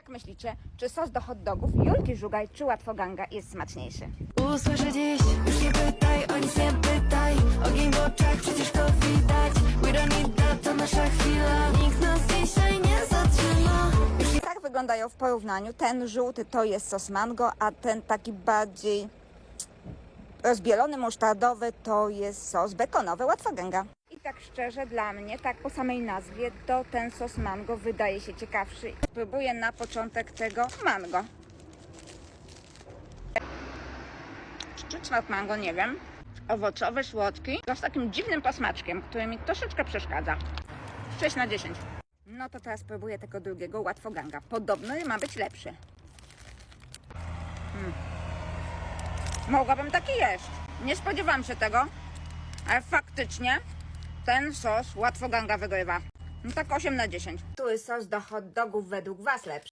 Jak myślicie, czy sos do hot dogów Julki Żugaj czy Łatwoganga jest smaczniejszy? Usłyszę dziś, już nie pytaj, o nic nie pytaj Ogień w oczach, przecież to widać We don't need that, to nasza chwila Nikt nas dzisiaj nie zatrzyma Już Tak wyglądają w porównaniu. Ten żółty to jest sos mango, a ten taki bardziej rozbielony, musztardowy to jest sos bekonowy Łatwoganga. I tak szczerze dla mnie, tak po samej nazwie, to ten sos mango wydaje się ciekawszy. Spróbuję na początek tego mango. Czy smak mango, nie wiem. Owocowy, słodki, to z takim dziwnym posmaczkiem, który mi troszeczkę przeszkadza. 6 na 10. No to teraz spróbuję tego drugiego łatwoganga. Podobno ma być lepszy. Mm. Mogłabym taki jeść. Nie spodziewałam się tego, ale faktycznie ten sos łatwoganga wygrywa. No tak 8 na 10. Tu jest sos do hot dogów według Was lepszy.